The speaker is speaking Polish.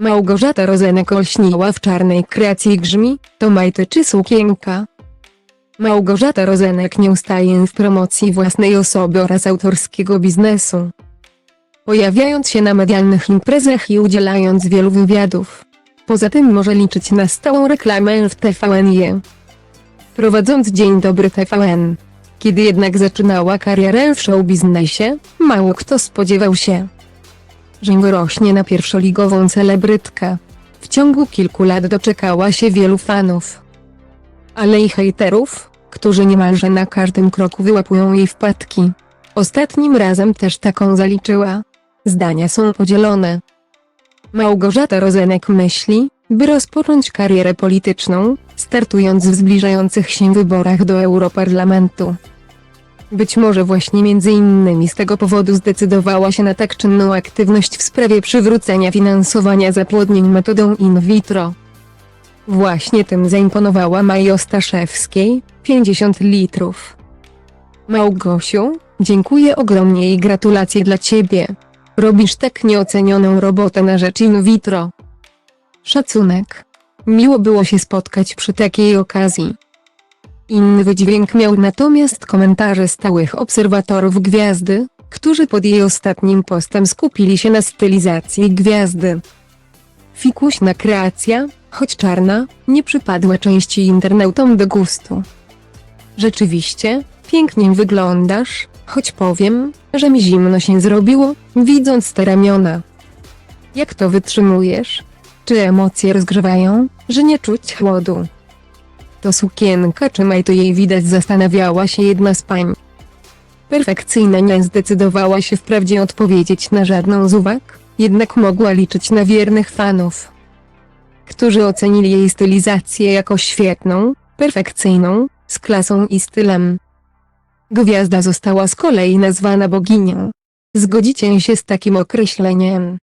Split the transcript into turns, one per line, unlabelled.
Małgorzata Rozenek olśniła w czarnej kreacji grzmi, to majty czy sukienka. Małgorzata Rozenek nie ustaje w promocji własnej osoby oraz autorskiego biznesu. Pojawiając się na medialnych imprezach i udzielając wielu wywiadów. Poza tym może liczyć na stałą reklamę w TVN-ie. Prowadząc Dzień Dobry TVN. Kiedy jednak zaczynała karierę w showbiznesie, mało kto spodziewał się, że wyrośnie na pierwszoligową celebrytkę. W ciągu kilku lat doczekała się wielu fanów. Ale i hejterów, którzy niemalże na każdym kroku wyłapują jej wpadki. Ostatnim razem też taką zaliczyła. Zdania są podzielone. Małgorzata Rozenek myśli, by rozpocząć karierę polityczną, startując w zbliżających się wyborach do Europarlamentu. Być może właśnie między innymi z tego powodu zdecydowała się na tak czynną aktywność w sprawie przywrócenia finansowania zapłodnień metodą in vitro. Właśnie tym zaimponowała Maji Ostaszewskiej, 50 litrów. Małgosiu, dziękuję ogromnie i gratulacje dla ciebie. Robisz tak nieocenioną robotę na rzecz in vitro. Szacunek. Miło było się spotkać przy takiej okazji. Inny wydźwięk miał natomiast komentarze stałych obserwatorów gwiazdy, którzy pod jej ostatnim postem skupili się na stylizacji gwiazdy. Fikuśna kreacja, choć czarna, nie przypadła części internautom do gustu. Rzeczywiście, pięknie wyglądasz, choć powiem, że mi zimno się zrobiło, widząc te ramiona. Jak to wytrzymujesz? Czy emocje rozgrzewają, że nie czuć chłodu? To sukienka czy maj to jej widać zastanawiała się jedna z pań. Perfekcyjna nie zdecydowała się wprawdzie odpowiedzieć na żadną z uwag, jednak mogła liczyć na wiernych fanów, którzy ocenili jej stylizację jako świetną, perfekcyjną, z klasą i stylem. Gwiazda została z kolei nazwana boginią. Zgodzicie się z takim określeniem?